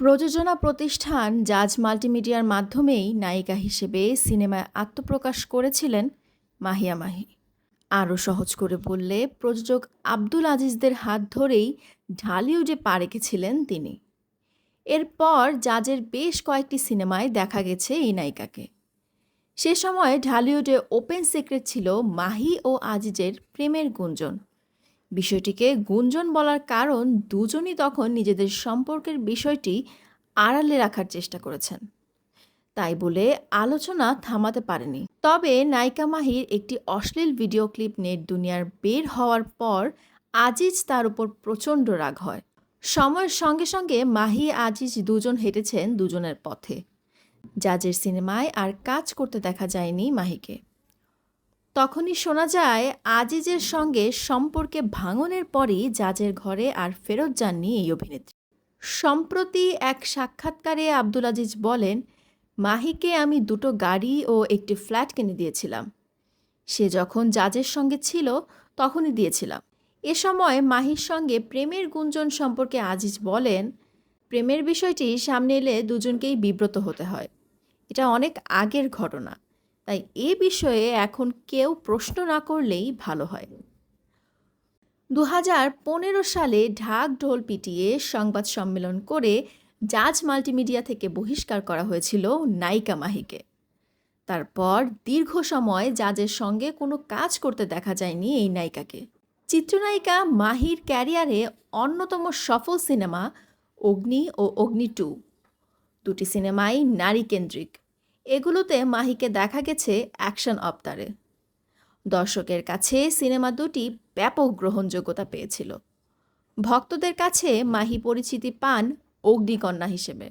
প্রযোজনা প্রতিষ্ঠান জাজ মাল্টিমিডিয়ার মাধ্যমেই নায়িকা হিসেবে সিনেমায় আত্মপ্রকাশ করেছিলেন মাহিয়া মাহি। আরও সহজ করে বললে, প্রযোজক আব্দুল আজিজদের হাত ধরেই ঢালিউডে পা রেখেছিলেন তিনি। এরপর জাজের বেশ কয়েকটি সিনেমায় দেখা গেছে এই নায়িকাকে। সে সময় ঢালিউডে ওপেন সিক্রেট ছিল মাহি ও আজিজের প্রেমের গুঞ্জন। বিষয়টিকে গুঞ্জন বলার কারণ দুজনই তখন নিজেদের সম্পর্কের বিষয়টি আড়ালে রাখার চেষ্টা করেছেন। তাই বলে আলোচনা থামাতে পারেনি। তবে নায়িকা মাহির একটি অশ্লীল ভিডিও ক্লিপ নেট দুনিয়ার বের হওয়ার পর আজিজ তার উপর প্রচণ্ড রাগ হয়। সময়ের সঙ্গে সঙ্গে মাহি আজিজ দুজন হেঁটেছেন দুজনের পথে। জাজের সিনেমায় আর কাজ করতে দেখা যায়নি মাহিকে। তখনই শোনা যায়, আজিজের সঙ্গে সম্পর্কে ভাঙনের পরই জাজের ঘরে আর ফেরত যাননি এই অভিনেত্রী। সম্প্রতি এক সাক্ষাৎকারে আব্দুল আজিজ বলেন, মাহিকে আমি দুটো গাড়ি ও একটি ফ্ল্যাট কিনে দিয়েছিলাম। সে যখন জাজের সঙ্গে ছিল, তখনই দিয়েছিলাম। এ সময় মাহির সঙ্গে প্রেমের গুঞ্জন সম্পর্কে আজিজ বলেন, প্রেমের বিষয়টি সামনে এলে দুজনকেই বিব্রত হতে হয়। এটা অনেক আগের ঘটনা। তাই এ বিষয়ে এখন কেউ প্রশ্ন না করলেই ভালো হয়। দু হাজার পনেরো সালে ঢাক ঢোল পিটিয়ে সংবাদ সম্মেলন করে জাজ মাল্টিমিডিয়া থেকে বহিষ্কার করা হয়েছিল নায়িকা মাহিকে। তারপর দীর্ঘ সময় জাজের সঙ্গে কোনো কাজ করতে দেখা যায়নি এই নায়িকাকে। চিত্রনায়িকা মাহির ক্যারিয়ারে অন্যতম সফল সিনেমা অগ্নি ও অগ্নি টু। দুটি সিনেমাই নারী কেন্দ্রিক। এগুলোতে মাহিকে দেখা গেছে অ্যাকশন অবতারে। দর্শকের কাছে সিনেমা দুটি ব্যাপক গ্রহণযোগ্যতা পেয়েছিল। ভক্তদের কাছে মাহি পরিচিতি পান অগ্নিকন্যা হিসেবে।